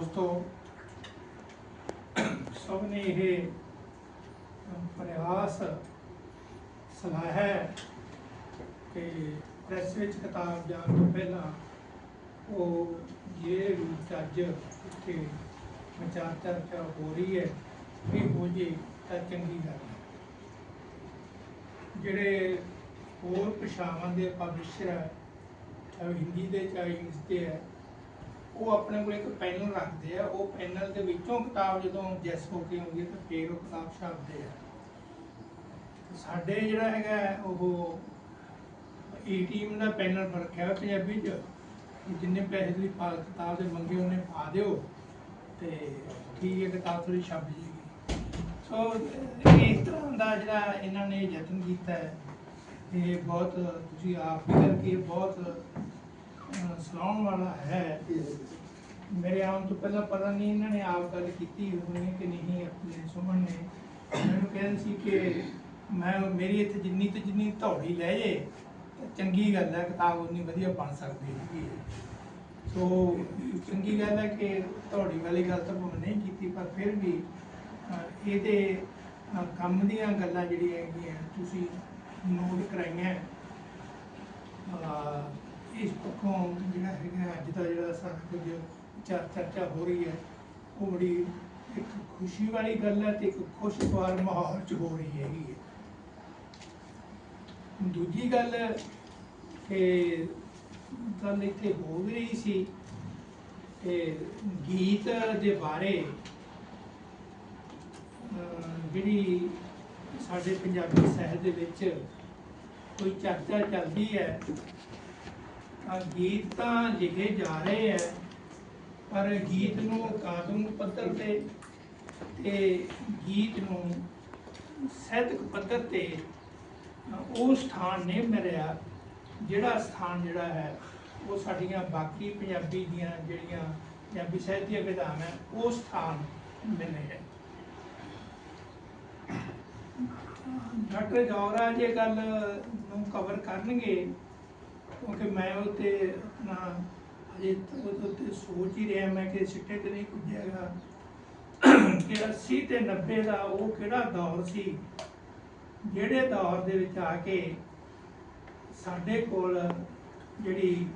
ਦੋਸਤੋ ਸਭ ਨੇ ਇਹ ਪ੍ਰਯਾਸ ਸਲਾਹ ਹੈ ਕਿ ਪ੍ਰੈਸ ਵਿੱਚ ਕਿਤਾਬ ਜਾਣ ਤੋਂ ਪਹਿਲਾਂ ਉਹ ਜਿਹੜੇ ਰੂਪ ਅੱਜ ਉੱਥੇ ਵਿਚਾਰ ਚਰਚਾ ਹੋ ਰਹੀ ਹੈ, ਇਹ ਹੋ ਜੇ ਤਾਂ ਚੰਗੀ ਗੱਲ ਹੈ। ਜਿਹੜੇ ਹੋਰ ਭਾਸ਼ਾਵਾਂ ਦੇ ਪਬਲਿਸ਼ਰ ਹੈ, ਚਾਹੇ ਹਿੰਦੀ ਦੇ, ਚਾਹੇ ਇੰਗਲਿਸ਼ ਦੇ ਹੈ ਉਹ ਆਪਣੇ ਕੋਲ ਇੱਕ ਪੈਨਲ ਰੱਖਦੇ ਆ, ਉਹ ਪੈਨਲ ਦੇ ਵਿੱਚੋਂ ਕਿਤਾਬ ਜਦੋਂ ਜੈਸ ਹੋ ਕੇ ਆਉਂਦੀ ਹੈ ਤਾਂ ਫੇਰ ਉਹ ਕਿਤਾਬ ਛਾਪਦੇ ਆ। ਸਾਡੇ ਜਿਹੜਾ ਹੈਗਾ ਉਹ ਏਟੀਐਮ ਦਾ ਪੈਨਲ ਰੱਖਿਆ ਹੋਇਆ ਪੰਜਾਬੀ ਚ ਜਿੰਨੇ ਪੈਸੇ ਦੀ ਕਿਤਾਬ ਦੇ ਮੰਗੇ ਉਹਨੇ ਪਾ ਦਿਓ, ਤੇ ਠੀਕ ਹੈ, ਕਿਤਾਬ ਥੋੜੀ ਛਪ ਜੇਗੀ। ਸੋ, ਇਸ ਤਰ੍ਹਾਂ ਦਾ ਜਿਹੜਾ ਇਹਨਾਂ ਨੇ ਯਤਨ ਕੀਤਾ ਹੈ, ਇਹ ਬਹੁਤ ਤੁਸੀਂ ਆਪ ਵੀ ਕਰਕੇ ਬਹੁਤ ਅਹ, ਵਾਲਾ ਹੈ। ਮੇਰੇ ਆਉਣ ਤੋਂ ਪਹਿਲਾਂ ਪਤਾ ਨਹੀਂ ਇਹਨਾਂ ਨੇ ਆਪ ਗੱਲ ਕੀਤੀ ਹੋਣੀ ਕਿ ਨਹੀਂ ਆਪਣੇ ਸੁਮਨ ਨੇ। ਮੈਨੂੰ ਕਹਿੰਦੇ ਸੀ ਕਿ ਮੈਂ ਮੇਰੀ ਇੱਥੇ ਜਿੰਨੀ ਤੇ ਜਿੰਨੀ ਧੌੜੀ ਲੈ ਜੇ ਤਾਂ ਚੰਗੀ ਗੱਲ ਹੈ ਕਿਤਾਬ ਉਨੀ ਵਧੀਆ ਬਣ ਸਕਦੀ ਹੈਗੀ ਸੋ ਚੰਗੀ ਗੱਲ ਹੈ ਕਿ ਧੌੜੀ ਵਾਲੀ ਗੱਲ ਤਾਂ ਮੈਂ ਨਹੀਂ ਕੀਤੀ ਪਰ ਫਿਰ ਵੀ ਇਹਦੇ ਕੰਮ ਦੀਆਂ ਗੱਲਾਂ ਜਿਹੜੀਆਂ ਹੈਗੀਆਂ ਤੁਸੀਂ ਨੋਟ ਕਰਾਈਆਂ। ਅਹ, ਇਸ ਪੱਖੋਂ ਜਿਹੜਾ ਹੈਗਾ ਅੱਜ ਦਾ ਜਿਹੜਾ ਸਾਰਾ ਕੁਝ ਚਰ- ਚਰਚਾ ਹੋ ਰਹੀ ਹੈ, ਉਹ ਬੜੀ ਇੱਕ ਖੁਸ਼ੀ ਵਾਲੀ ਗੱਲ ਹੈ ਤੇ ਇੱਕ ਖੁਸ਼ਗਵਾਰ ਮਾਹੌਲ ਚ ਹੋ ਰਹੀ ਹੈਗੀ ਹੈ। ਦੂਜੀ ਗੱਲ ਕਿ ਗੱਲ ਇੱਥੇ ਹੋ ਵੀ ਰਹੀ ਸੀ ਕਿ ਗੀਤ ਦੇ ਬਾਰੇ ਜਿਹੜੀ ਸਾਡੇ ਪੰਜਾਬੀ ਸਾਹਿਤ ਦੇ ਵਿੱਚ ਕੋਈ ਚਰਚਾ ਚੱਲਦੀ ਹੈ ਗੀਤ ਤਾਂ ਲਿਖੇ ਜਾ ਰਹੇ ਹੈ ਪਰ ਗੀਤ ਨੂੰ ਅਕਾਦਮਿਕ ਪੱਧਰ ਤੇ ਤੇ ਗੀਤ ਨੂੰ ਸਾਹਿਤਕ ਪੱਧਰ ਤੇ ਉਹ ਸਥਾਨ ਨਹੀਂ ਮਿਲਿਆ। ਜਿਹੜਾ ਸਥਾਨ ਜਿਹੜਾ ਹੈ, ਉਹ ਸਾਡੀਆਂ ਬਾਕੀ ਪੰਜਾਬੀ ਦੀਆਂ ਜਿਹੜੀਆਂ ਪੰਜਾਬੀ ਸਾਹਿਤ ਦੀਆਂ ਵਿਧਾਨ ਹੈ, ਉਹ ਸਥਾਨ ਮਿਲੇ ਹੈ ਡਾਕਟਰ ਜੌਰਾ ਜੇ ਗੱਲ ਨੂੰ ਕਵਰ ਕਰਨਗੇ ਕਿਉਂਕਿ ਮੈਂ ਉਹ ਤੇ ਆਪਣਾ ਅਜੇ ਉਹ ਉੱਤੇ ਸੋਚ ਹੀ ਰਿਹਾ ਮੈਂ ਕਿ ਸਿੱਟੇ ਤੇ ਨਹੀਂ ਪੁੱਜਿਆਗਾ ਕਿ 80 ਤੇ 90 ਦਾ ਉਹ ਕਿਹੜਾ ਦੌਰ ਸੀ? ਜਿਹੜੇ ਦੌਰ ਦੇ ਵਿੱਚ ਆ ਕੇ ਸਾਡੇ ਕੋਲ ਜਿਹੜੀ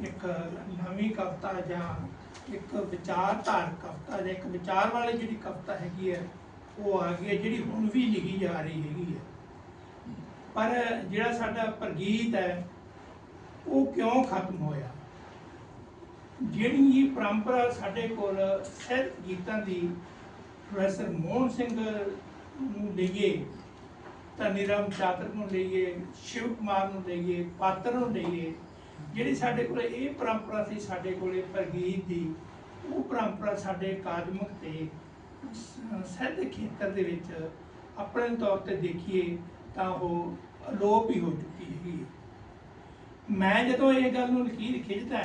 ਇੱਕ ਨਵੀਂ ਕਵਿਤਾ ਜਾਂ ਇੱਕ ਵਿਚਾਰਧਾਰ ਕਵਿਤਾ ਜਾਂ ਇੱਕ ਵਿਚਾਰ ਵਾਲੀ ਜਿਹੜੀ ਕਵਿਤਾ ਹੈਗੀ ਹੈ, ਉਹ ਆ ਗਈ ਹੈ, ਜਿਹੜੀ ਹੁਣ ਵੀ ਲਿਖੀ ਜਾ ਰਹੀ ਹੈਗੀ ਹੈ। ਪਰ ਜਿਹੜਾ ਸਾਡਾ ਪ੍ਰਗੀਤ ਹੈ ਉਹ ਕਿਉਂ ਖਤਮ ਹੋਇਆ? ਜਿਹੜੀ ਇਹ ਪਰੰਪਰਾ ਸਾਡੇ ਕੋਲ ਸਾਹਿਤ ਗੀਤਾਂ ਦੀ ਪ੍ਰੋਫੈਸਰ ਮੋਹਨ ਸਿੰਘ ਨੂੰ ਲਈਏ ਤਾਂ ਨਿਰਮ ਚਾਤਰ ਨੂੰ ਲਈਏ, ਸ਼ਿਵ ਕੁਮਾਰ ਨੂੰ ਲਈਏ, ਪਾਤਰ ਨੂੰ ਲਈਏ, ਜਿਹੜੀ ਸਾਡੇ ਕੋਲ ਇਹ ਪਰੰਪਰਾ ਸੀ ਸਾਡੇ ਕੋਲੇ ਪ੍ਰਗੀਤ ਦੀ, ਉਹ ਪਰੰਪਰਾ ਸਾਡੇ ਅਕਾਦਮਿਕ ਤੇ ਸਹਿਤ ਖੇਤਰ ਦੇ ਵਿੱਚ ਆਪਣੇ ਤੌਰ ਤੇ ਦੇਖੀਏ ਤਾਂ ਉਹ ਅਲੋਪ ਹੀ ਹੋ ਚੁੱਕੀ ਹੈਗੀ ਹੈ। ਮੈਂ ਜਦੋਂ ਇਹ ਗੱਲ ਨੂੰ ਲਕੀਰ ਖਿੱਚਦਾ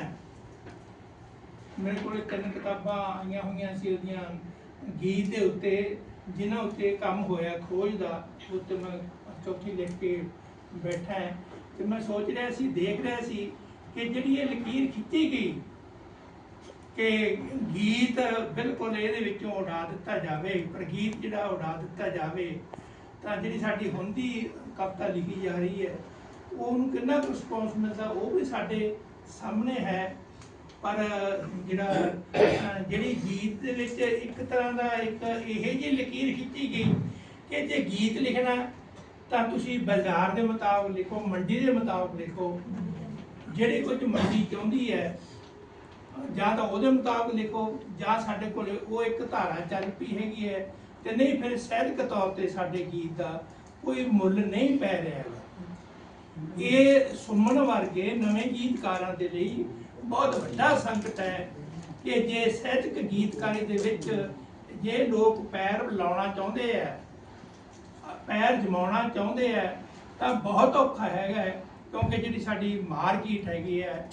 ਮੇਰੇ ਕੋਲ ਤਿੰਨ ਕਿਤਾਬਾਂ ਆਈਆਂ ਹੋਈਆਂ ਸੀ ਉਹਦੀਆਂ ਗੀਤ ਦੇ ਉੱਤੇ, ਜਿਨ੍ਹਾਂ ਉੱਤੇ ਕੰਮ ਹੋਇਆ ਖੋਜ ਦਾ, ਉੱਤੇ ਮੈਂ ਚੌਥੀ ਲਿਖ ਕੇ ਬੈਠਾ ਹੈ ਤੇ ਮੈਂ ਸੋਚ ਰਿਹਾ ਸੀ, ਦੇਖ ਰਿਹਾ ਸੀ ਕਿ ਜਿਹੜੀ ਇਹ ਲਕੀਰ ਖਿੱਚੀ ਗਈ ਕਿ ਗੀਤ ਬਿਲਕੁਲ ਇਹਦੇ ਵਿੱਚੋਂ ਉਡਾ ਦਿੱਤਾ ਜਾਵੇ ਪਰ ਗੀਤ ਜਿਹੜਾ ਉਡਾ ਦਿੱਤਾ ਜਾਵੇ, ਤਾਂ ਜਿਹੜੀ ਸਾਡੀ ਹੁੰਦੀ ਕਵਿਤਾ ਲਿਖੀ ਜਾ ਰਹੀ ਹੈ ਉਹਨੂੰ ਕਿੰਨਾ ਕੁ ਰਿਸਪੌਂਸ ਮਿਲਦਾ, ਉਹ ਵੀ ਸਾਡੇ ਸਾਹਮਣੇ ਹੈ। ਪਰ ਜਿਹੜਾ ਜਿਹੜੀ ਗੀਤ ਦੇ ਵਿੱਚ ਇੱਕ ਤਰ੍ਹਾਂ ਦਾ ਇੱਕ ਇਹੋ ਜਿਹੀ ਲਕੀਰ ਖਿੱਚੀ ਗਈ ਕਿ ਜੇ ਗੀਤ ਲਿਖਣਾ, ਤਾਂ ਤੁਸੀਂ ਬਾਜ਼ਾਰ ਦੇ ਮੁਤਾਬਕ ਲਿਖੋ, ਮੰਡੀ ਦੇ ਮੁਤਾਬਕ ਲਿਖੋ। ਜਿਹੜੀ ਕੁਝ ਮੰਡੀ ਚਾਹੁੰਦੀ ਹੈ, ਜਾਂ ਤਾਂ ਉਹਦੇ ਮੁਤਾਬਕ ਲਿਖੋ, ਜਾਂ ਸਾਡੇ ਕੋਲ ਉਹ ਇੱਕ ਧਾਰਾ ਚੱਲ ਪਈ ਹੈਗੀ ਹੈ, ਤੇ ਨਹੀਂ, ਫਿਰ ਸਾਹਿਤਕ ਤੌਰ ਤੇ ਸਾਡੇ ਗੀਤ ਦਾ ਕੋਈ ਮੁੱਲ ਨਹੀਂ ਪੈ ਰਿਹਾ। ਹੈਗਾ ਇਹ ਸੁਮਨ ਵਰਗੇ ਨਵੇਂ ਗੀਤਕਾਰਾਂ ਦੇ ਲਈ ਬਹੁਤ ਵੱਡਾ ਸੰਕਟ ਹੈ ਕਿ ਜੇ ਸਾਹਿਤਕ ਗੀਤਕਾਰੀ ਦੇ ਵਿੱਚ ਜੇ ਲੋਕ ਪੈਰ ਲਾਉਣਾ ਚਾਹੁੰਦੇ ਆ ਪੈਰ ਜਮਾਉਣਾ ਚਾਹੁੰਦੇ ਆ ਤਾਂ ਬਹੁਤ ਔਖਾ ਹੈਗਾ ਹੈ, ਕਿਉਂਕਿ ਜਿਹੜੀ ਸਾਡੀ ਮਾਰਕੀਟ ਹੈਗੀ ਹੈ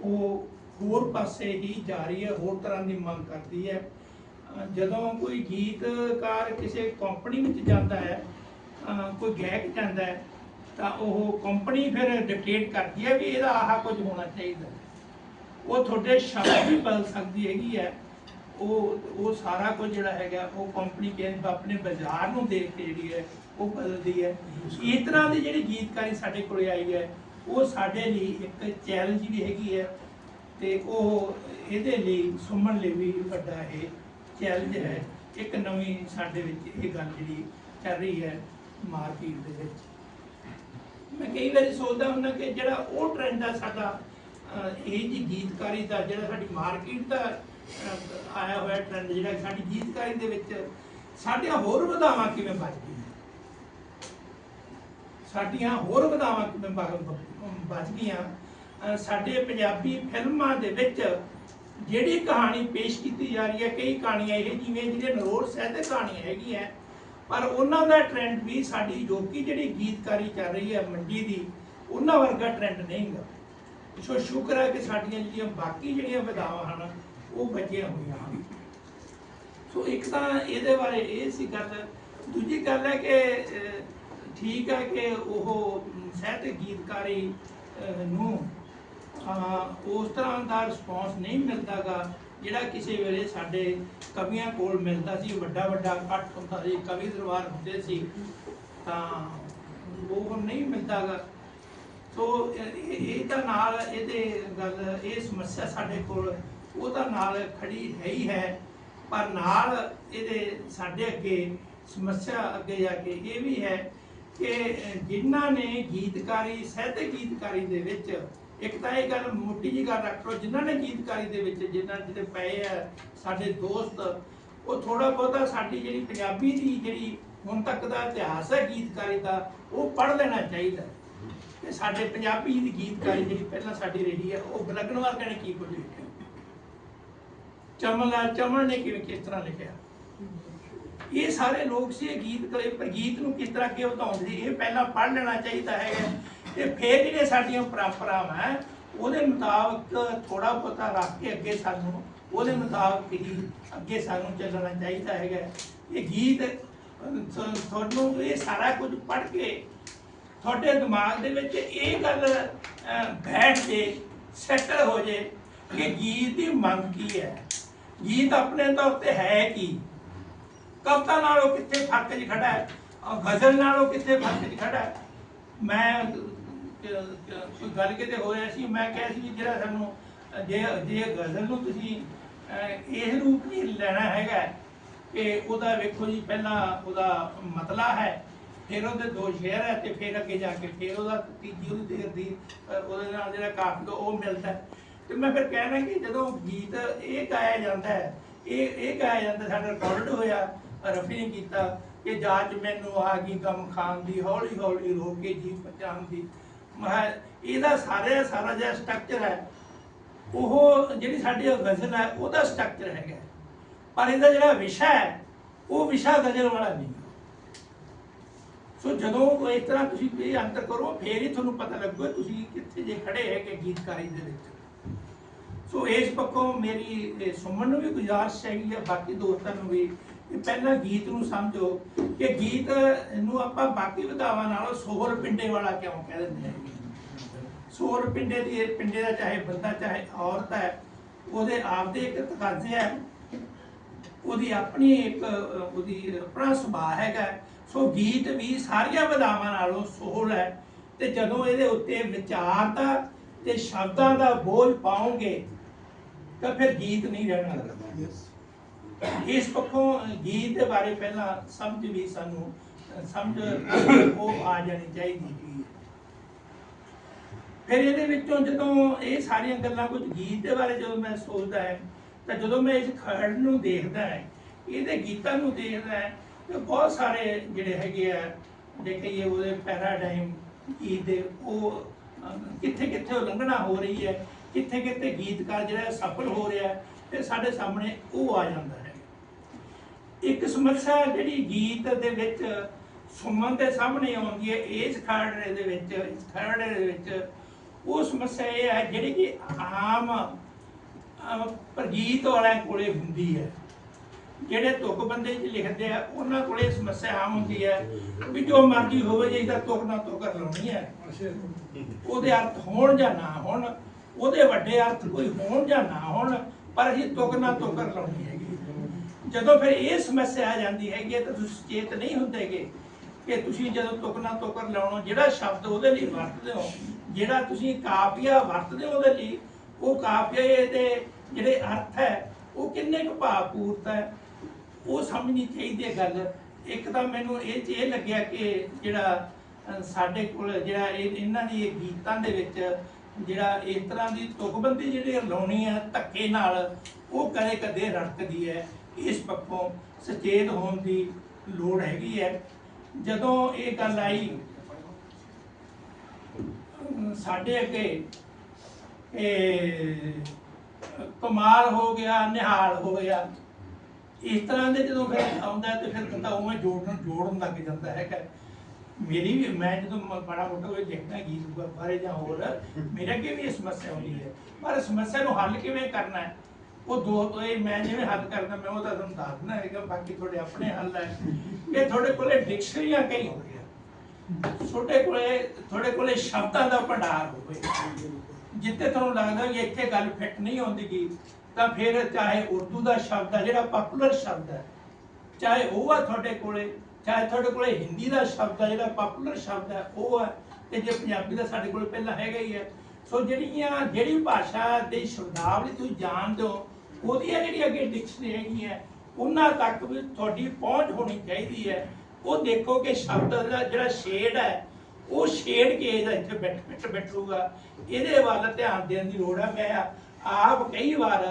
ਉਹ ਹੋਰ ਪਾਸੇ ਹੀ ਜਾ ਰਹੀ ਹੈ ਹੋਰ ਤਰ੍ਹਾਂ ਦੀ ਮੰਗ ਕਰਦੀ ਹੈ। ਜਦੋਂ ਕੋਈ ਗੀਤਕਾਰ ਕਿਸੇ ਕੰਪਨੀ ਵਿੱਚ ਜਾਂਦਾ ਹੈ ਕੋਈ ਗਾਇਕ ਜਾਂਦਾ ਹੈ ਤਾਂ ਉਹ ਕੰਪਨੀ ਫਿਰ ਡਿਕਟੇਟ ਕਰਦੀ ਹੈ ਵੀ ਇਹਦਾ ਆਹ ਕੁਝ ਹੋਣਾ ਚਾਹੀਦਾ। ਉਹ ਤੁਹਾਡੇ ਸ਼ਬਦ ਵੀ ਬਦਲ ਸਕਦੀ ਹੈਗੀ ਹੈ। ਉਹ ਉਹ ਸਾਰਾ ਕੁਝ ਜਿਹੜਾ ਹੈਗਾ, ਉਹ ਕੰਪਨੀ ਕੇ ਆਪਣੇ ਬਾਜ਼ਾਰ ਨੂੰ ਦੇਖ ਕੇ ਜਿਹੜੀ ਹੈ, ਉਹ ਬਦਲਦੀ ਹੈ। ਇਸ ਤਰ੍ਹਾਂ ਦੀ ਜਿਹੜੀ ਗੀਤਕਾਰੀ ਸਾਡੇ ਕੋਲੇ ਆਈ ਹੈ, ਉਹ ਸਾਡੇ ਲਈ ਇੱਕ ਚੈਲੰਜ ਵੀ ਹੈਗੀ ਹੈ ਤੇ ਉਹ ਇਹਦੇ ਲਈ ਸੁਮਨ ਲਈ ਵੀ ਵੱਡਾ ਇਹ ਚੈਲੰਜ ਹੈ। ਇੱਕ ਨਵੀਂ ਸਾਡੇ ਵਿੱਚ ਇਹ ਗੱਲ ਜਿਹੜੀ ਚੱਲ ਰਹੀ ਹੈ, ਮਾਰਕੀਟ ਦੇ ਵਿੱਚ। ਮੈਂ ਕਈ ਵਾਰੀ ਸੋਚਦਾ ਹੁੰਦਾ ਕਿ ਜਿਹੜਾ ਉਹ ਟ੍ਰੈਂਡ ਆ ਸਾਡਾ ਅਹ, ਇਹ ਜੀ ਗੀਤਕਾਰੀ ਦਾ ਜਿਹੜਾ ਸਾਡੀ ਮਾਰਕੀਟ ਦਾ ਆਇਆ ਹੋਇਆ ਟ੍ਰੈਂਡ ਜਿਹੜਾ ਸਾਡੀ ਗੀਤਕਾਰੀ ਦੇ ਵਿੱਚ ਸਾਡੀਆਂ ਹੋਰ ਵਧਾਵਾਂ ਕਿਵੇਂ ਬਚ ਗਈਆਂ ਸਾਡੀਆਂ ਹੋਰ ਵਧਾਵਾਂ ਕਿਵੇਂ ਬਚ ਗਈਆਂ? ਸਾਡੇ ਪੰਜਾਬੀ ਫਿਲਮਾਂ ਦੇ ਵਿੱਚ ਜਿਹੜੀ ਕਹਾਣੀ ਪੇਸ਼ ਕੀਤੀ ਜਾ ਰਹੀ ਹੈ ਕਈ ਕਹਾਣੀਆਂ ਇਹ ਜਿਵੇਂ ਜਿਹੜੇ ਨਰੋੜ ਸਾਹਿਤ ਕਹਾਣੀਆਂ ਹੈਗੀਆਂ ਪਰ ਉਹਨਾਂ ਦਾ ਟ੍ਰੈਂਡ ਵੀ ਸਾਡੀ ਯੋਗੀ ਜਿਹੜੀ ਗੀਤਕਾਰੀ ਚੱਲ ਰਹੀ ਹੈ ਮੰਡੀ ਦੀ, ਉਹਨਾਂ ਵਰਗਾ ਟ੍ਰੈਂਡ ਨਹੀਂ ਗਾ ਸੋ ਸ਼ੁਕਰ ਹੈ ਕਿ ਸਾਡੀਆਂ ਜਿਹੜੀਆਂ ਬਾਕੀ ਜਿਹੜੀਆਂ ਵਿਧਾਵਾਂ ਹਨ, ਉਹ ਬਚੀਆਂ ਹੋਈਆਂ ਹਨ। ਸੋ ਇੱਕ ਤਾਂ ਇਹਦੇ ਬਾਰੇ ਇਹ ਸੀ ਗੱਲ। ਦੂਜੀ ਗੱਲ ਹੈ ਕਿ ਠੀਕ ਹੈ ਕਿ ਉਹ ਸਾਹਿਤ ਗੀਤਕਾਰੀ ਨੂੰ ਉਸ ਤਰ੍ਹਾਂ ਦਾ ਰਿਸਪੌਂਸ ਨਹੀਂ ਮਿਲਦਾਗਾ। ਜਿਹੜਾ ਕਿਸੇ ਵੇਲੇ ਸਾਡੇ ਕਵੀਆਂ ਕੋਲ ਮਿਲਦਾ ਸੀ ਵੱਡਾ ਵੱਡਾ ਇਕੱਠ ਹੁੰਦਾ ਸੀ ਕਵੀ ਦਰਬਾਰ ਹੁੰਦੇ ਸੀ ਤਾਂ ਉਹ ਹੁਣ ਨਹੀਂ ਮਿਲਦਾਗਾ। ਸੋ ਇਹ- ਤਾਂ ਨਾਲ ਇਹਦੇ ਗੱਲ ਇਹ ਸਮੱਸਿਆ ਸਾਡੇ ਕੋਲ ਉਹ ਤਾਂ ਨਾਲ ਖੜੀ ਹੈ ਹੀ ਹੈ ਪਰ ਨਾਲ ਇਹਦੇ ਸਾਡੇ ਅੱਗੇ ਸਮੱਸਿਆ ਅੱਗੇ ਜਾ ਕੇ ਇਹ ਵੀ ਹੈ ਕਿ ਅਹ, ਜਿਨ੍ਹਾਂ ਨੇ ਗੀਤਕਾਰੀ ਸਾਹਿਤਕ ਗੀਤਕਾਰੀ ਦੇ ਵਿੱਚ ਇੱਕ ਤਾਂ ਇਹ ਗੱਲ ਮੋਟੀ ਜੀ ਗੱਲ ਰੱਖ ਲਓ, ਜਿਨ੍ਹਾਂ ਨੇ ਗੀਤਕਾਰੀ ਦੇ ਵਿੱਚ ਜਿਨ੍ਹਾਂ ਜਿਹੜੇ ਪਏ ਆ, ਸਾਡੇ ਦੋਸਤ, ਉਹ ਥੋੜਾ ਬਹੁਤਾ ਸਾਡੀ ਜਿਹੜੀ ਪੰਜਾਬੀ ਦੀ ਜਿਹੜੀ ਹੁਣ ਤੱਕ ਦਾ ਇਤਿਹਾਸ ਹੈ ਗੀਤਕਾਰੀ ਦਾ, ਉਹ ਪੜ੍ਹ ਲੈਣਾ ਚਾਹੀਦਾ ਹੈ। ਸਾਡੇ ਪੰਜਾਬੀ ਦੀ ਗੀਤਕਾਰੀ ਜਿਹੜੀ ਪਹਿਲਾਂ ਸਾਡੀ ਰਹੀ ਹੈ, ਉਹ ਬਲਗਨ ਵਰਗਿਆਂ ਨੇ ਕੀ ਕੁਝ ਲਿਖਿਆ? ਚਮਨ ਲਾਲ ਚਮਨ ਨੇ ਕਿਵੇਂ ਕਿਸ ਤਰ੍ਹਾਂ ਲਿਖਿਆ? ਇਹ ਸਾਰੇ ਲੋਕ ਸੀ ਇਹ ਗੀਤ ਕਲੇ, ਪਰ ਗੀਤ ਨੂੰ ਕਿਸ ਤਰ੍ਹਾਂ ਅੱਗੇ ਵਧਾਉਂਦੇ? ਸੀ ਇਹ ਪਹਿਲਾਂ ਪੜ੍ਹ ਲੈਣਾ ਚਾਹੀਦਾ ਹੈ ਤੇ ਫਿਰ ਜਿਹੜੇ ਸਾਡੀਆਂ ਪਰੰਪਰਾਵਾਂ ਉਹਦੇ ਮੁਤਾਬਕ ਥੋੜਾ ਬਹੁਤਾ ਰੱਖ ਕੇ ਅੱਗੇ ਸਾਨੂੰ, ਉਹਦੇ ਮੁਤਾਬਕ ਹੀ ਅੱਗੇ ਸਾਨੂੰ ਚੱਲਣਾ ਚਾਹੀਦਾ ਹੈਗਾ। ਇਹ ਗੀਤ ਤੁਹਾਨੂੰ ਇਹ ਸਾਰਾ ਕੁਝ ਪੜ੍ਹ ਕੇ ਤੁਹਾਡੇ ਦਿਮਾਗ ਦੇ ਵਿੱਚ ਇਹ ਗੱਲ ਬੈਠ ਜੇ ਸੈਟਲ ਹੋ ਜੇ ਕਿ ਗੀਤ ਦੀ ਮੰਗ ਕੀ ਹੈ। ਗੀਤ ਆਪਣੇ ਤੌਰ ਤੇ ਹੈ ਕੀ? ਕਵਿਤਾ ਨਾਲੋਂ ਕਿੱਥੇ ਫ਼ਰਕ 'ਚ ਖੜਾ ਹੈ? ਔਰ ਗਜ਼ਲ ਨਾਲੋਂ ਕਿੱਥੇ ਫ਼ਰਕ 'ਚ ਖੜਾ ਹੈ? ਮੈਂ ਕੋਈ ਗੱਲ ਕਿਤੇ ਹੋਇਆ ਸੀ ਮੈਂ ਕਿਹਾ ਸੀ ਵੀ ਜਿਹੜਾ ਸਾਨੂੰ ਜੇ ਜੇ ਗਜ਼ਲ ਨੂੰ ਤੁਸੀਂ ਅ, ਇਹ ਰੂਪ ਨਹੀਂ ਲੈਣਾ ਹੈਗਾ ਕਿ ਉਹਦਾ ਵੇਖੋ ਜੀ ਪਹਿਲਾਂ ਉਹਦਾ ਮਤਲਾ ਹੈ ਫਿਰ ਉਹਦੇ ਦੋ ਸ਼ੇਰ ਹੈ ਤੇ ਫਿਰ ਅੱਗੇ ਜਾ ਕੇ ਫਿਰ ਉਹਦਾ ਤੀਜੀ ਉਹਦੀ ਦੇਰ ਦੀ ਉਹਦੇ ਨਾਲ ਜਿਹੜਾ ਕਾਫੀ ਉਹ ਮਿਲਦਾ ਹੈ। ਤੇ ਮੈਂ ਫਿਰ ਕਹਿਣਾ ਕਿ ਜਦੋਂ ਗੀਤ ਇਹ ਗਾਇਆ ਜਾਂਦਾ ਹੈ ਇਹ ਇਹ ਗਾਇਆ ਜਾਂਦਾ ਸਾਡਾ ਰਿਕਾਰਡ ਹੋਇਆ ਰਫੀ ਨੇ ਕੀਤਾ ਕਿ ਜਾਚ ਮੈਨੂੰ ਆ ਗਈ ਗਮ ਖਾਨ ਦੀ ਹੌਲੀ ਹੌਲੀ ਰੋ ਕੇ ਜੀ ਪਛਾਣ ਦੀ ਇਹਦਾ ਸਾਰੇ ਸਾਰਾ ਜਿਹੜਾ ਸਟਰਕਚਰ ਹੈ, ਉਹ ਜਿਹੜੀ ਸਾਡੀ ਉਹ ਗਜ਼ਲ ਹੈ, ਉਹਦਾ ਸਟਰਕਚਰ ਹੈਗਾ ਪਰ ਇਹਦਾ ਜਿਹੜਾ ਵਿਸ਼ਾ ਹੈ, ਉਹ ਵਿਸ਼ਾ ਗਜ਼ਲ ਵਾਲਾ ਨਹੀਂ ਸੋ ਜਦੋਂ ਇਸ ਤਰ੍ਹਾਂ ਤੁਸੀਂ ਇਹ ਅੰਤਰ ਕਰੋ, ਫੇਰ ਹੀ ਤੁਹਾਨੂੰ ਪਤਾ ਲੱਗੂ ਤੁਸੀਂ ਕਿੱਥੇ ਜੇ ਖੜੇ ਹੈਗੇ ਗੀਤਕਾਰੀ ਦੇ ਵਿੱਚ। ਸੋ ਇਸ ਪੱਖੋਂ ਮੇਰੀ, ਇਹ ਸੁਮਨ ਨੂੰ ਵੀ ਗੁਜ਼ਾਰਿਸ਼ ਹੈਗੀ ਹੈ, ਬਾਕੀ ਦੋਸਤਾਂ ਨੂੰ ਵੀ ਕਿ ਪਹਿਲਾਂ ਗੀਤ ਨੂੰ ਸਮਝੋ ਕਿ ਗੀਤ ਨੂੰ ਆਪਾਂ ਬਾਕੀ ਵਧਾਵਾਂ ਨਾਲੋਂ ਸੋਹਰ ਪਿੰਡੇ ਵਾਲਾ ਕਿਉਂ ਕਹਿ ਦਿੰਦੇ ਹਾਂ ਸੋਹਰ ਪਿੰਡੇ ਦੀ ਇਹ ਪਿੰਡੇ ਦਾ ਚਾਹੇ ਬੰਦਾ ਚਾਹੇ ਔਰਤ ਹੈ ਉਹਦੇ ਆਪਦੇ ਇੱਕ ਤਕਾਜ਼ੇ ਹੈ। ਉਹਦੀ ਆਪਣੀ ਇੱਕ ਉਹਦੀ ਆਪਣਾ ਸੁਭਾਅ ਹੈਗਾ। ਸੋ ਗੀਤ ਵੀ ਸਾਰੀਆਂ ਵਿਧਾਵਾਂ ਨਾਲੋਂ ਸੋਹਲ ਹੈ। ਤੇ ਜਦੋਂ ਇਹਦੇ ਉੱਤੇ ਵਿਚਾਰਤਾ ਤੇ ਸ਼ਬਦਾਂ ਦਾ ਬੋਝ ਪਾਉਂਗੇ ਤਾਂ ਫਿਰ ਗੀਤ ਨਹੀਂ ਰਹਿਣਾ ਇਸ ਪੱਖੋਂ ਗੀਤ ਦੇ ਬਾਰੇ ਪਹਿਲਾਂ ਸਮਝ ਵੀ ਸਾਨੂੰ ਸਮਝ ਉਹ ਆ ਜਾਣੀ ਚਾਹੀਦੀ। ਹੈ ਫਿਰ ਇਹਦੇ ਵਿੱਚੋਂ ਜਦੋਂ ਇਹ ਸਾਰੀਆਂ ਗੱਲਾਂ ਕੁਝ ਗੀਤ ਦੇ ਬਾਰੇ ਜਦੋਂ ਮੈਂ ਸੋਚਦਾ ਹੈ, ਤਾਂ ਜਦੋਂ ਮੈਂ ਇਸ ਖੜ ਨੂੰ ਦੇਖਦਾ ਹੈ, ਇਹਦੇ ਗੀਤਾਂ ਨੂੰ ਦੇਖਦਾ ਹੈ, ਤੇ ਬਹੁਤ ਸਾਰੇ ਜਿਹੜੇ ਹੈਗੇ ਆ ਦੇਖੀਏ ਉਹਦੇ ਪੈਰਾਡਾਈਮ ਗੀਤ ਦੇ, ਉਹ ਕਿੱਥੇ ਕਿੱਥੇ ਉਲੰਘਣਾ ਹੋ ਰਹੀ ਹੈ ਕਿੱਥੇ ਕਿੱਥੇ ਗੀਤਕਾਰ ਜਿਹੜਾ ਸਫਲ ਹੋ ਰਿਹਾ ਹੈ, ਤੇ ਸਾਡੇ ਸਾਹਮਣੇ ਉਹ ਆ ਜਾਂਦਾ ਹੈ। ਇੱਕ ਸਮੱਸਿਆ ਜਿਹੜੀ ਗੀਤ ਦੇ ਵਿੱਚ ਸੁਮਨ ਦੇ ਸਾਹਮਣੇ ਆਉਂਦੀ ਹੈ, ਇਸ ਖਾੜੇ ਦੇ ਵਿੱਚ, ਇਸ ਖਾੜੇ ਦੇ ਵਿੱਚ ਉਹ ਸਮੱਸਿਆ ਇਹ ਹੈ ਜਿਹੜੀ ਕਿ ਆਮ ਪ੍ਰਗੀਤ ਵਾਲਿਆਂ ਕੋਲੇ ਹੁੰਦੀ ਹੈ। ਜਿਹੜੇ ਤੁਕ ਬੰਦੇ ਚ ਲਿਖਦੇ ਆ ਉਹਨਾਂ ਕੋਲੇ ਸਮੱਸਿਆ ਆਮ ਹੁੰਦੀ ਹੈ ਵੀ ਜੋ ਮਰਜ਼ੀ ਹੋਵੇ ਜੇ ਇਹਦਾ ਤੁਕ ਨਾ ਤੁਕ ਲਾਉਣੀ ਹੈ। ਉਹਦੇ ਅਰਥ ਹੋਣ ਜਾਂ ਨਾ ਹੋਣ ਉਹਦੇ ਵੱਡੇ ਅਰਥ ਕੋਈ ਹੋਣ ਜਾਂ ਨਾ ਹੋਣ ਪਰ ਅਸੀਂ ਤੁਕ ਨਾ ਤੁਕਰ ਲਾਉਣੀ ਹੈਗੀ। ਜਦੋਂ ਫਿਰ ਇਹ ਸਮੱਸਿਆ ਆ ਜਾਂਦੀ ਹੈਗੀ ਹੈ ਤਾਂ ਤੁਸੀਂ ਸੁਚੇਤ ਨਹੀਂ ਹੁੰਦੇਗੇ ਕਿ ਤੁਸੀਂ ਜਦੋਂ ਤੁਕ ਨਾ ਤੁਕਰ ਲਾਉਣੋ ਜਿਹੜਾ ਸ਼ਬਦ ਉਹਦੇ ਲਈ ਵਰਤਦੇ ਹੋ ਜਿਹੜਾ ਤੁਸੀਂ ਕਾਫੀਆ ਵਰਤਦੇ ਹੋ ਉਹਦੇ ਲਈ, ਉਹ ਕਾਫੀਏ ਦੇ ਜਿਹੜੇ ਅਰਥ ਹੈ, ਉਹ ਕਿੰਨੇ ਕੁ ਭਾਵਪੂਰਤ ਹੈ, ਉਹ ਸਮਝਣੀ ਚਾਹੀਦੀ ਹੈ ਗੱਲ। ਇੱਕ ਤਾਂ ਮੈਨੂੰ ਇਹ 'ਚ ਇਹ ਲੱਗਿਆ ਕਿ ਜਿਹੜਾ ਸਾਡੇ ਕੋਲ ਜਿਹੜਾ ਇਹ, ਇਹਨਾਂ ਦੀ ਇਹ ਗੀਤਾਂ ਦੇ ਵਿੱਚ ਜਿਹੜਾ ਇਸ ਤਰ੍ਹਾਂ ਦੀ ਤੁਕਬੰਦੀ ਜਿਹੜੀ ਲਾਉਣੀ ਹੈ ਧੱਕੇ ਨਾਲ, ਉਹ ਕਦੇ ਕਦੇ ਰੜਕਦੀ ਹੈ। ਇਸ ਪੱਖੋਂ ਸੁਚੇਤ ਹੋਣ ਦੀ ਲੋੜ ਹੈਗੀ ਹੈ। ਜਦੋਂ ਇਹ ਗੱਲ ਆਈ ਸਾਡੇ ਅੱਗੇ, ਇਹ, ਕਮਾਲ ਹੋ ਗਿਆ, ਨਿਹਾਲ ਹੋ ਗਿਆ। ਇਸ ਤਰ੍ਹਾਂ ਦੇ ਜਦੋਂ ਫਿਰ ਆਉਂਦਾ ਤੇ ਫਿਰ ਤਾਂ ਉਵੇਂ ਜੋੜਨ ਜੋੜਨ ਲੱਗ ਜਾਂਦਾ ਹੈਗਾ ਮੇਰੀ ਵੀ, ਮੈਂ ਜਦੋਂ ਬੜਾ ਮੋਟਾ ਕੋਈ ਦੇਖਦਾ ਗੀਤ ਬ- ਬਾਰੇ ਜਾਂ ਹੋਰ, ਮੇਰੇ ਅੱਗੇ ਵੀ ਇਹ ਸਮੱਸਿਆ ਆਉਂਦੀ ਹੈ। ਪਰ ਸਮੱਸਿਆ ਨੂੰ ਹੱਲ ਕਿਵੇਂ ਕਰਨਾ ਹੈ? ਉਹ ਦੋ ਇਹ ਮੈਂ ਜਿਵੇਂ ਹੱਲ ਕਰਦਾ, ਮੈਂ ਉਹਦਾ ਤੁਹਾਨੂੰ ਦੱਸ ਦਿੰਦਾ ਹੈਗਾ, ਬਾਕੀ ਤੁਹਾਡੇ ਆਪਣੇ ਹੱਲ ਹੈ। ਕਿ ਤੁਹਾਡੇ ਕੋਲੇ ਡਿਕਸ਼ਨਰੀਆਂ ਕਈ ਹੋ ਗਈਆਂ ਤੁਹਾਡੇ ਕੋਲੇ ਤੁਹਾਡੇ ਕੋਲੇ ਸ਼ਬਦਾਂ ਦਾ ਭੰਡਾਰ ਹੋਵੇ। ਜਿੱਥੇ ਤੁਹਾਨੂੰ ਲੱਗਦਾ ਵੀ ਇੱਥੇ ਗੱਲ ਫਿੱਟ ਨਹੀਂ ਹੁੰਦੀ ਤਾਂ ਫਿਰ ਚਾਹੇ ਉਰਦੂ ਦਾ ਸ਼ਬਦ ਹੈ ਜਿਹੜਾ ਪਪੂਲਰ ਸ਼ਬਦ ਹੈ ਚਾਹੇ ਉਹ ਆ ਤੁਹਾਡੇ ਕੋਲੇ, ਚਾਹੇ ਤੁਹਾਡੇ ਕੋਲੇ ਹਿੰਦੀ ਦਾ ਸ਼ਬਦ ਆ, ਜਿਹੜਾ ਪਪੂਲਰ ਸ਼ਬਦ ਹੈ ਉਹ ਆ, ਤੇ ਜੇ ਪੰਜਾਬੀ ਦਾ ਸਾਡੇ ਕੋਲ ਪਹਿਲਾਂ ਹੈਗਾ ਹੀ ਹੈ ਸੋ ਜਿਹੜੀਆਂ, ਜਿਹੜੀ ਭਾਸ਼ਾ ਦੇ ਸ਼ਬਦਾਵਲੀ ਤੁਸੀਂ ਜਾਣਦੇ ਹੋ, ਉਹਦੀਆਂ ਜਿਹੜੀਆਂ ਅੱਗੇ ਡਿਕਸ਼ਨਰੀ ਹੈਗੀਆਂ, ਉਹਨਾਂ ਤੱਕ ਵੀ ਤੁਹਾਡੀ ਪਹੁੰਚ ਹੋਣੀ ਚਾਹੀਦੀ ਹੈ। ਉਹ ਦੇਖੋ ਕਿ ਸ਼ਬਦ ਦਾ ਜਿਹੜਾ ਸ਼ੇਡ ਹੈ ਉਹ ਛੇੜ ਕੇ ਇਹਦਾ ਇੱਥੇ ਬੈਠ ਬੈਠ ਬੈਠੂਗਾ। ਇਹਦੇ ਵੱਲ ਧਿਆਨ ਦੇਣ ਦੀ ਲੋੜ ਹੈ। ਮੈਂ ਆਪ ਕਈ ਵਾਰ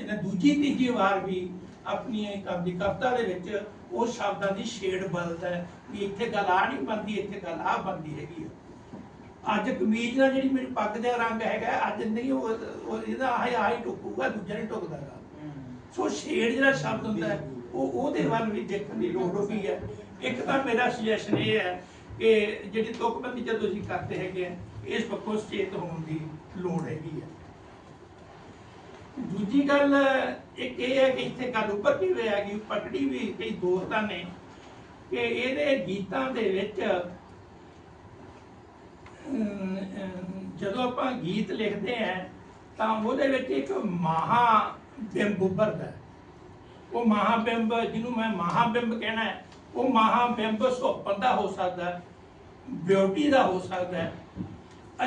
ਇਹਨੇ ਦੂਜੀ ਤੀਜੀ ਵਾਰ ਵੀ ਆਪਣੀ ਇੱਕ ਆਪਣੀ ਕਵਿਤਾ ਦੇ ਵਿੱਚ ਉਹ ਸ਼ਬਦਾਂ ਦੀ ਛੇੜ ਬਦਲਦਾ ਹੈ ਵੀ ਇੱਥੇ ਗੱਲ ਆ ਨਹੀਂ ਬਣਦੀ ਇੱਥੇ ਗੱਲ ਆ ਬਣਦੀ ਹੈਗੀ ਆ। ਅੱਜ ਕਮੀਜ਼ ਦਾ ਜਿਹੜੀ ਮੇਰੀ ਪੱਗ ਦਾ ਰੰਗ ਹੈਗਾ ਅੱਜ ਨਹੀਂ ਉਹ ਉਹ ਇਹਦਾ ਆਹ ਆਹ ਹੀ ਟੁੱਕੂਗਾ ਦੂਜਾ ਨਹੀਂ ਟੁੱਕਦਾ। ਸੋ ਸ਼ੇਡ ਜਿਹੜਾ ਸ਼ਬਦ ਹੁੰਦਾ ਹੈ ਉਹ ਉਹਦੇ ਵੱਲ ਵੀ ਦੇਖਣ ਦੀ ਲੋੜ ਹੋ ਗਈ ਹੈ। ਇੱਕ ਤਾਂ ਮੇਰਾ ਸੁਜੈਸ਼ਨ ਇਹ ਹੈ ਕਿ ਜਿਹੜੀ ਤੁਕਬੰਦੀ ਜਦੋਂ ਤੁਸੀਂ ਕਰਦੇ ਹੈਗੇ ਇਸ ਪੱਖੋਂ ਸੁਚੇਤ ਹੋਣ ਦੀ ਲੋੜ ਹੈਗੀ ਹੈ ਦੂਜੀ ਗੱਲ, ਇੱਕ ਇਹ ਹੈ ਕਿ ਇੱਥੇ ਗੱਲ ਉੱਪਰ ਕੀ ਹੋਇਆ ਕਿ ਪਕੜੀ ਵੀ ਕਈ ਦੋਸਤਾਂ ਨੇ ਕਿ ਇਹਦੇ ਗੀਤਾਂ ਦੇ ਵਿੱਚ ਜਦੋਂ ਆਪਾਂ ਗੀਤ ਲਿਖਦੇ ਆ, ਤਾਂ ਉਹਦੇ ਵਿੱਚ ਇੱਕ ਮਹਾ ਬਿੰਬ ਉੱਭਰਦਾ। ਉਹ ਉਹ ਮਹਾਬਿੰਬ, ਜਿਹਨੂੰ ਮੈਂ ਮਹਾਬਿੰਬ ਕਹਿਣਾ ਹੈ ਉਹ ਮਹਾਬਿੰਬ ਸੁਪਨ ਦਾ ਹੋ ਸਕਦਾ ਹੈ ਬਿਊਟੀ ਦਾ ਹੋ ਸਕਦਾ ਹੈ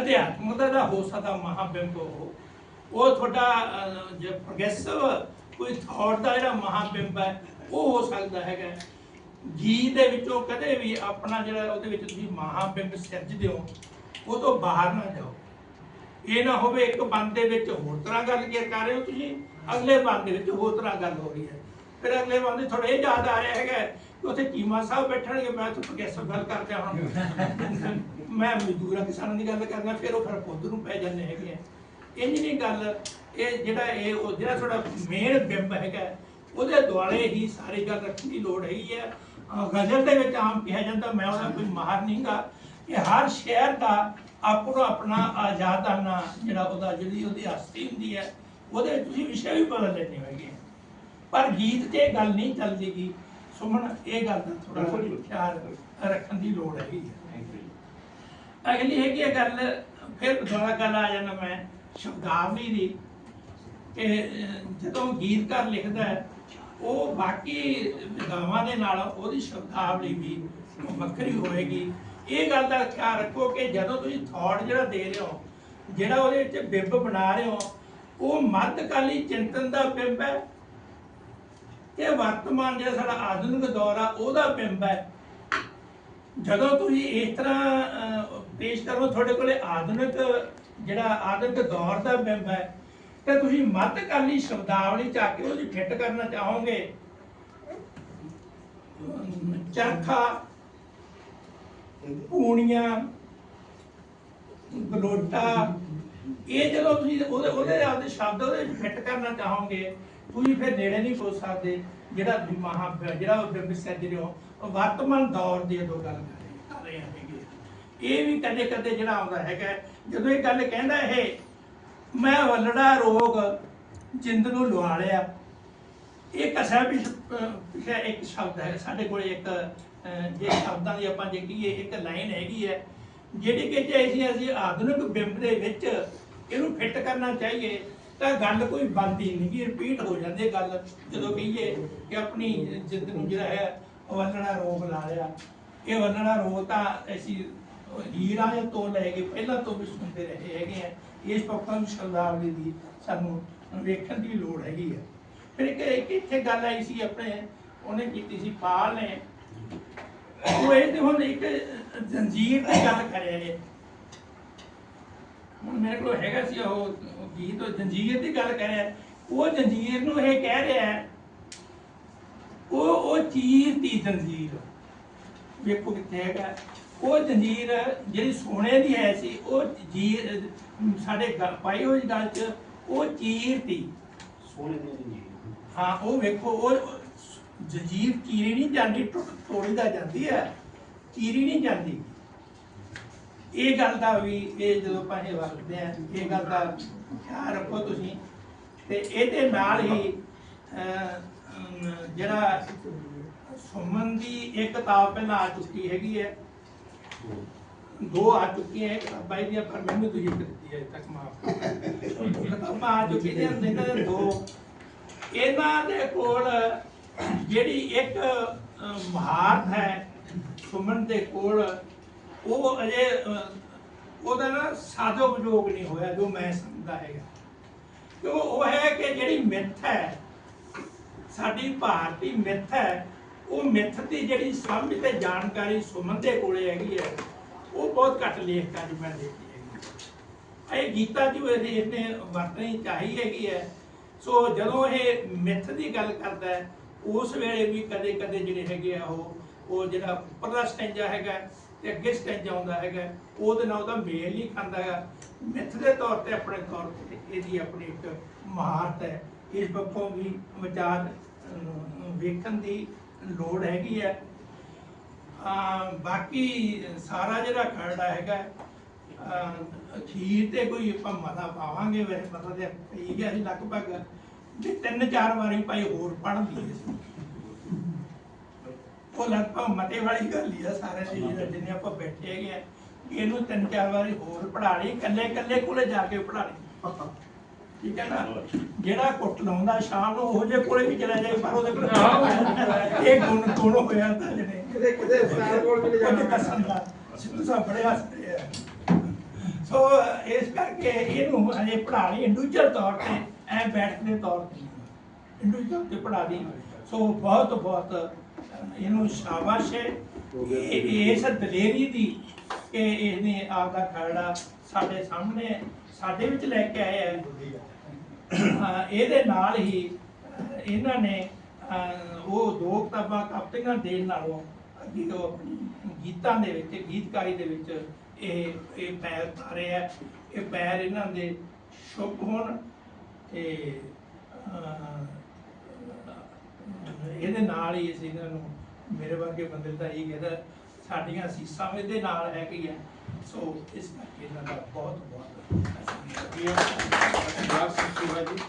ਅਧਿਆਤਮਕਤਾ ਦਾ ਹੋ ਸਕਦਾ ਮਹਾਬਿੰਬ ਉਹ। ਉਹ ਤੁਹਾਡਾ ਅਹ, ਜੇ ਪ੍ਰੋਗਰੈਸਿਵ ਕੋਈ ਥਾਟ ਦਾ ਜਿਹੜਾ ਮਹਾਬਿੰਬ ਹੈ ਉਹ ਹੋ ਸਕਦਾ ਹੈਗਾ। ਜੀ ਦੇ ਵਿੱਚੋਂ ਕਦੇ ਵੀ ਆਪਣਾ ਜਿਹੜਾ ਉਹਦੇ ਵਿੱਚ ਤੁਸੀਂ ਮਹਾਬਿੰਬ ਸਿਰਜਦੇ ਹੋ ਉਹ ਤੋਂ ਬਾਹਰ ਨਾ ਜਾਓ। ਇਹ ਨਾ ਹੋਵੇ ਇੱਕ ਬੰਦ ਦੇ ਵਿੱਚ ਹੋਰ ਤਰ੍ਹਾਂ ਗੱਲ ਕੀ ਕਰ ਰਹੇ ਹੋ ਤੁਸੀਂ? ਅਗਲੇ ਬੰਦ ਦੇ ਵਿੱਚ ਹੋਰ ਤਰ੍ਹਾਂ ਗੱਲ ਹੋ ਰਹੀ ਹੈ। ਫਿਰ ਅਗਲੇ ਬੰਦ ਦੇ ਥੋੜਾ ਇਹ ਯਾਦ ਆ ਰਿਹਾ ਹੈਗਾ। ਉੱਥੇ ਚੀਮਾ ਸਾਹਿਬ ਬੈਠਣਗੇ, ਮੈਂ ਤਾਂ ਪ੍ਰੋਗਰੈਸਿਵ ਗੱਲ ਕਰਦੇ ਹਾਂ ਮੈਂ ਮਜ਼ਦੂਰਾਂ ਕਿਸਾਨਾਂ ਦੀ ਗੱਲ ਕਰਦਾ, ਫਿਰ ਉਹ ਫਿਰ ਪੁੱਤ ਨੂੰ ਪੈ ਜਾਂਦੇ ਹੈਗੇ ਆ। ਇੰਜ ਨਹੀਂ ਗੱਲ, ਇਹ ਜਿਹੜਾ ਇਹ ਉਹ ਜਿਹੜਾ ਤੁਹਾਡਾ ਮੇਨ ਬਿੰਬ ਹੈਗਾ, ਉਹਦੇ ਦੁਆਲੇ ਹੀ ਸਾਰੀ ਗੱਲ ਰੱਖਣ ਦੀ ਲੋੜ ਹੈਗੀ ਹੈ ਗਜ਼ਲ ਦੇ ਵਿੱਚ ਆਮ ਕਿਹਾ ਜਾਂਦਾ, ਮੈਂ ਉਹਦਾ ਕੋਈ ਮਾਹਰ ਨਹੀਂਗਾ, ਕਿ ਹਰ ਸ਼ਹਿਰ ਦਾ ਆਪਣਾ ਆਪਣਾ ਆਜ਼ਾਦਾਨਾ ਜਿਹੜਾ ਉਹਦਾ ਜਿਹੜੀ ਉਹਦੀ ਹਸਤੀ ਹੁੰਦੀ ਹੈ, ਉਹਦੇ ਵਿੱਚ ਤੁਸੀਂ ਵਿਸ਼ੇ ਵੀ ਬਦਲ ਲੈਣੇ ਹੋਏਗੇ। ਪਰ ਗੀਤ ਤੇ ਇਹ ਗੱਲ ਨਹੀਂ ਚੱਲਦੀਗੀ ਸੁਮਨ ਇਹ ਗੱਲ ਦਾ ਥੋੜਾ ਖਿਆਲ ਰੱਖਣ ਦੀ ਲੋੜ ਹੈਗੀ ਹੈ ਅਗਲੀ ਹੈਗੀ ਹੈ ਗੱਲ ਫਿਰ ਦੁਬਾਰਾ ਗੱਲ ਆ ਜਾਣਾ ਮੈਂ ਸ਼ਬਦਾਵਲੀ ਦੀ। ਕਿ ਜਦੋਂ ਗੀਤਕਾਰ ਲਿਖਦਾ ਹੈ ਉਹ ਬਾਕੀ ਗਾਵਾਂ ਦੇ ਨਾਲ ਉਹਦੀ ਸ਼ਬਦਾਵਲੀ ਵੀ ਵੱਖਰੀ ਹੋਏਗੀ। ਇਹ ਗੱਲ ਦਾ ਖਿਆਲ ਰੱਖੋ ਕਿ ਜਦੋਂ ਤੁਸੀਂ ਥਾਟ ਜਿਹੜਾ ਦੇ ਰਹੇ ਹੋ ਜਿਹੜਾ ਉਹਦੇ ਵਿੱਚ ਬਿੰਬ ਬਣਾ ਰਹੇ ਹੋ ਉਹ ਮੱਧਕਾਲੀ ਚਿੰਤਨ ਦਾ ਬਿੰਬ ਹੈ ਇਹ ਵਰਤਮਾਨ ਜਿਹੜਾ ਸਾਡਾ ਆਧੁਨਿਕ ਦੌਰ ਆ ਉਹਦਾ ਬਿੰਬ ਹੈ। ਜਦੋਂ ਤੁਸੀਂ ਇਸ ਤਰ੍ਹਾਂ ਅਹ, ਪੇਸ਼ ਕਰੋ ਤੁਹਾਡੇ ਕੋਲੇ ਆਧੁਨਿਕ ਜਿਹੜਾ ਆਧੁਨਿਕ ਦੌਰ ਦਾ ਬਿੰਬ ਹੈ ਤੇ ਤੁਸੀਂ ਮੱਧਕਾਲੀ ਸ਼ਬਦਾਵਲੀ ਚ ਆ ਕੇ ਉਹਦੀ ਫਿੱਟ ਕਰਨਾ ਚਾਹੋਗੇ। ਚਰਖਾ ਪੂਣੀਆਂ ਗਲੋਟਾ ਇਹ ਜਦੋਂ ਤੁਸੀਂ ਉਹਦੇ ਉਹਦੇ ਆਪਦੇ ਸ਼ਬਦ ਉਹਦੇ ਵਿੱਚ ਫਿੱਟ ਕਰਨਾ ਚਾਹੋਗੇ ਤੁਸੀਂ ਫਿਰ ਨੇੜੇ ਨਹੀਂ ਪਹੁੰਚ ਸਕਦੇ ਜਿਹੜਾ ਤੁਸੀਂ ਮਹਾ ਜਿਹੜਾ ਉਹ ਬਿੰਬ ਸੱਜ ਹੋ ਉਹ ਵਰਤਮਾਨ ਦੌਰ ਦੀ ਉਦੋਂ ਗੱਲ ਕਰ ਰਹੇ ਹੈਗੇ ਇਹ ਵੀ ਕਦੇ ਕਦੇ ਜਿਹੜਾ ਆਉਂਦਾ ਹੈਗਾ, ਜਦੋਂ ਇਹ ਗੱਲ ਕਹਿੰਦਾ ਇਹ, ਮੈਂ ਵੱਲੜਾ ਰੋਗ ਜਿੰਦ ਨੂੰ ਲਵਾ ਲਿਆ। ਇਹ ਕਸਾ ਵੀ ਇੱਕ ਸ਼ਬਦ ਹੈ, ਸਾਡੇ ਕੋਲ ਇੱਕ ਜੇ ਸ਼ਬਦਾਂ ਦੀ ਆਪਾਂ ਜੇ ਕਹੀਏ, ਇੱਕ ਲਾਈਨ ਹੈਗੀ ਹੈ, ਜਿਹੜੀ ਕਿ ਜੇ ਅਸੀਂ ਆਧੁਨਿਕ ਬਿੰਬ ਦੇ ਵਿੱਚ ਇਹਨੂੰ ਫਿੱਟ ਕਰਨਾ ਚਾਹੀਏ ਤਾਂ ਗੱਲ ਕੋਈ ਬਣਦੀ ਨਹੀਂ ਕਿ ਰਿਪੀਟ ਹੋ ਜਾਂਦੀ ਹੈ ਗੱਲ। ਜਦੋਂ ਕਹੀਏ ਕਿ ਆਪਣੀ ਜਿੱਦ ਨੂੰ ਜਿਹੜਾ ਹੈ, ਉਹ ਰੋਗ ਲਾ ਲਿਆ ਇਹ ਵੰਡਣਾ ਰੋਗ ਤਾਂ ਅਸੀਂ ਹੀਰਾਂ ਤੋਂ ਲੈ ਕੇ ਪਹਿਲਾਂ ਤੋਂ ਵੀ ਸੁਣਦੇ ਰਹੇ ਹੈਗੇ ਆ। ਇਸ ਪੱਖਾਂ ਨੂੰ ਸ਼ਰਦਾਵਲੀ ਦੀ ਸਾਨੂੰ ਵੇਖਣ ਦੀ ਲੋੜ ਹੈਗੀ ਹੈ ਫਿਰ ਇੱਕ ਇੱਥੇ ਗੱਲ ਆਈ ਸੀ ਆਪਣੇ, ਉਹਨੇ ਕੀਤੀ ਸੀ ਪਾਲ ਨੇ। ਉਹ ਇਹ ਤੇ ਹੁਣ ਇੱਕ ਜੰਜੀਰ ਦੀ ਗੱਲ ਕਰਿਆ ਜੇ ਹੁਣ ਮੇਰੇ ਕੋਲ ਹੈਗਾ ਸੀ ਉਹ ਗੀਤ ਉਹ ਜੰਜੀਰ ਦੀ ਗੱਲ ਕਰਿਆ ਉਹ ਜੰਜੀਰ ਨੂੰ ਇਹ ਕਹਿ ਰਿਹਾ ਉਹ ਉਹ ਚੀਜ਼ ਦੀ ਜੰਜੀਰ। ਵੇਖੋ ਕਿੱਥੇ ਹੈਗਾ। ਉਹ ਜੰਜੀਰ ਜਿਹੜੀ ਸੋਨੇ ਦੀ ਹੈ ਸੀ ਉਹ ਜੀਰ ਸਾਡੇ ਪਾਈ ਹੋਈ ਗੱਲ 'ਚ ਉਹ ਚੀਰ ਤੀ ਸੋਨੇ ਦੀ ਜੀ ਹਾਂ ਉਹ ਵੇਖੋ ਉਹ ਜੰਜੀਰ ਚੀਰੀ ਨਹੀਂ ਜਾਂਦੀ ਟੁੱਟ ਤੋੜੀ ਦਾ ਜਾਂਦੀ ਹੈ। ਚੀਰੀ ਨਹੀਂ ਜਾਂਦੀ। ਇਹ ਗੱਲ ਦਾ ਵੀ ਇਹ ਜਦੋਂ ਆਪਾਂ ਇਹ ਵਰਤਦੇ ਆ, ਇਹ ਗੱਲ ਦਾ ਖਿਆਲ ਰੱਖੋ ਤੁਸੀਂ। ਤੇ ਇਹਦੇ ਨਾਲ ਹੀ ਜਿਹੜਾ ਸੁਮਨ ਦੀ ਇੱਕ ਕਿਤਾਬ ਪਹਿਲਾਂ ਆ ਚੁੱਕੀ ਹੈਗੀ ਹੈ। ਦੋ ਆ ਚੁੱਕੀਆਂ ਹੈ ਕਿਤਾਬਾਂ ਇਹਦੀਆਂ ਪਰ ਮੈਨੂੰ ਤੁਸੀਂ ਇੱਕ ਦਿੱਤੀ ਹੈ ਤੱਕ ਮਾਫ ਕਿਤਾਬਾਂ ਆ ਚੁੱਕੀਆਂ ਨੇ ਇਹਨਾਂ ਦੇ ਦੋ। ਇਹਨਾਂ ਦੇ ਕੋਲ ਜਿਹੜੀ ਇੱਕ ਮਹਾਰਤ ਹੈ, ਸੁਮਨ ਦੇ ਕੋਲ ਉਹ ਅਜੇ ਉਹਦਾ ਨਾ ਸਾਜੋ ਵਿਜੋਗ ਨਹੀਂ ਹੋਇਆ ਜੋ ਮੈਂ ਸਮਝਦਾ ਹੈਗਾ। ਕਿਉਂ? ਉਹ ਹੈ ਕਿ ਜਿਹੜੀ ਮਿੱਥ ਹੈ, ਸਾਡੀ ਭਾਰਤੀ ਮਿੱਥ ਹੈ, ਉਹ ਮਿੱਥ ਦੀ ਜਿਹੜੀ ਸਮਝ ਤੇ ਜਾਣਕਾਰੀ ਸੁਮਨ ਦੇ ਕੋਲੇ ਹੈਗੀ ਹੈ, ਉਹ ਬਹੁਤ ਘੱਟ ਲੇਖਕਾਂ 'ਚ ਮੈਂ ਦੇਖੀ ਹੈਗੀ ਇਹ ਗੀਤਾ ਜੀ ਇਹਨੇ ਇਹਨੇ ਵਰਤਣੀ ਚਾਹੀ ਹੈਗੀ ਹੈ। ਸੋ ਜਦੋਂ ਇਹ ਮਿੱਥ ਦੀ ਗੱਲ ਕਰਦਾ ਹੈ, ਉਸ ਵੇਲੇ ਵੀ ਕਦੇ ਕਦੇ ਜਿਹੜੇ ਹੈਗੇ ਆ ਉਹ ਉਹ ਜਿਹੜਾ ਉੱਪਰਲਾ ਸਟੈਂਜਾ ਹੈਗਾ ਤੇ ਅੱਗੇ ਸਟੈਂਜਾ ਆਉਂਦਾ ਹੈਗਾ। ਉਹਦੇ ਨਾਲ ਉਹਦਾ ਮੇਲ ਨਹੀਂ ਖਾਂਦਾ ਹੈਗਾ ਮਿੱਥ ਦੇ ਤੌਰ ਤੇ ਆਪਣੇ ਤੌਰ ਤੇ ਇਹਦੀ ਆਪਣੀ ਇੱਕ ਮਹਾਰਤ ਹੈ। ਇਸ ਪੱਖੋਂ ਵੀ ਵਿਚਾਰ ਵੇਖਣ ਦੀ ਲੋੜ ਹੈਗੀ ਹੈ। ਬਾਕੀ ਸਾਰਾ ਜਿਹੜਾ ਖਰੜਾ ਹੈਗਾ, ਅਹ, ਅਖੀਰ ਤੇ ਕੋਈ ਆਪਾਂ ਮਤਾ ਪਾਵਾਂਗੇ। ਵੈਸੇ ਮਤਾ ਤੇ ਪਈ ਗਿਆ ਸੀ ਲਗਭਗ ਜੇ ਤਿੰਨ ਚਾਰ ਵਾਰੀ ਭਾਈ ਹੋਰ ਪੜ੍ਹ ਲਈਏ। ਉਹ ਲਗਭਗ ਮਤੇ ਵਾਲੀ ਗੱਲ ਹੀ ਆ ਸਾਰੇ ਜਿਹੜਾ ਜਿੰਨੇ ਆਪਾਂ ਬੈਠੇ ਹੈਗੇ ਆ ਵੀ ਇਹਨੂੰ ਤਿੰਨ ਚਾਰ ਵਾਰੀ ਹੋਰ ਪੜ੍ਹਾ ਲਈ ਇਕੱਲੇ ਇਕੱਲੇ ਕੋਲੇ ਜਾ ਕੇ ਪੜ੍ਹਾ ਲਈ। ਠੀਕ ਹੈ ਨਾ? ਜਿਹੜਾ ਕੁੱਟ ਲਾਉਂਦਾ ਸ਼ਾਮ ਨੂੰ ਉਹ ਜੇ ਕੋਲੇ ਵੀ ਚਲਾ ਜਾਏ ਪਰ ਉਹਦੇ ਕੋਲ ਇਹ ਗੁਣ ਗੁਣ ਹੋਇਆ ਤਾਂ ਜਿਹੜੇ ਕਿਤੇ ਕਿਤੇ ਉਸਤਾਦ ਕੋਲ ਵੀ ਦਾ। ਸਿੱਧੂ ਸਾਹਿਬ ਬੜੇ ਹੱਸਦੇ ਆ। ਸੋ ਇਸ ਕਰਕੇ ਇਹਨੂੰ ਹਜੇ ਪੜ੍ਹਾ ਲਈ। ਇੰਡੀਵਿਜੂਅਲ ਤੌਰ ਤੇ ਐ ਬੈਠ ਦੇ ਤੌਰ ਤੇ। ਇੰਡੀਵਿਜੂਅਲ ਤੇ ਪੜ੍ਹਾ ਲਈ। ਸੋ ਬਹੁਤ ਬਹੁਤ ਇਹਨੂੰ ਸ਼ਾਬਾਸ਼ ਹੈ। ਇਹ- ਇਸ ਦਲੇਰੀ ਦੀ ਕਿ ਇਹਨੇ ਆਪਦਾ ਖਰੜਾ ਸਾਡੇ ਸਾਹਮਣੇ ਸਾਡੇ ਵਿੱਚ ਲੈ ਕੇ ਆਇਆ ਹੈ। ਇਹਦੇ ਨਾਲ ਹੀ ਇਹਨਾਂ ਨੇ ਉਹ ਦੋ ਕਿਤਾਬਾਂ ਕਾਪੀਆਂ ਦੇਣ ਨਾਲੋਂ ਅੱਗੇ ਉਹ ਆਪਣੀ ਗੀਤਾਂ ਦੇ ਵਿੱਚ ਗੀਤਕਾਰੀ ਦੇ ਵਿੱਚ ਇਹ ਇਹ ਪੈਰ ਧਾਰੇ ਆ ਇਹ ਪੈਰ ਇਹਨਾਂ ਦੇ ਸ਼ੁਭ ਹੋਣ ਤੇ ਇਹਦੇ ਨਾਲ ਹੀ ਅਸੀਂ ਇਹਨਾਂ ਨੂੰ, ਮੇਰੇ ਵਰਗੇ ਬੰਦੇ ਦਾ ਇਹ ਕਹਿੰਦਾ, ਸਾਡੀਆਂ ਸੀਸਾਂ ਇਹਦੇ ਨਾਲ ਹੈਗੀਆਂ ਸੋ ਇਸ ਕਰਕੇ ਇਹਨਾਂ ਦਾ ਬਹੁਤ ਬਹੁਤ ਸ਼ੁਕਰੀਆ ਜੀ।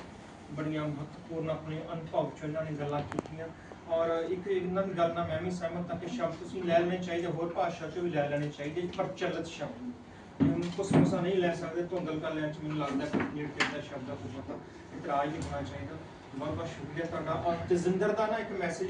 ਬੜੀਆਂ ਮਹੱਤਵਪੂਰਨ ਆਪਣੇ ਅਨੁਭਵ ਚੋਂ ਇਹਨਾਂ ਨੇ ਗੱਲਾਂ ਕੀਤੀਆਂ। ਔਰ ਇੱਕ ਇਹਨਾਂ ਦੀ ਗੱਲ ਨਾਲ ਮੈਂ ਵੀ ਸਹਿਮਤ ਹਾਂ ਕਿ ਸ਼ਬਦ ਤੁਸੀਂ ਲੈ ਲੈਣੇ ਚਾਹੀਦੇ, ਹੋਰ ਭਾਸ਼ਾ ਚੋਂ ਵੀ ਲੈ ਲੈਣੇ ਚਾਹੀਦੇ ਪ੍ਰਚਲਿਤ ਸ਼ਬਦ ਹੁਣ ਕੁਝ ਮਸਾ ਨਹੀਂ ਲੈ ਸਕਦੇ ਧੁੰਦਲ ਕਰ ਲੈਣ ਚ ਮੈਨੂੰ ਲੱਗਦਾ ਕਿ ਕਲੀਅਰ ਸ਼ਬਦ ਦਾ ਕੋਈ ਪਤਾ ਇਤਰਾਜ਼ ਨਹੀਂ ਹੋਣਾ ਚਾਹੀਦਾ। ਬਹੁਤ ਬਹੁਤ ਸ਼ੁਕਰੀਆ ਤੁਹਾਡਾ। ਔਰ ਤਜਿੰਦਰ ਦਾ ਨਾ ਇੱਕ ਮੈਸੇਜ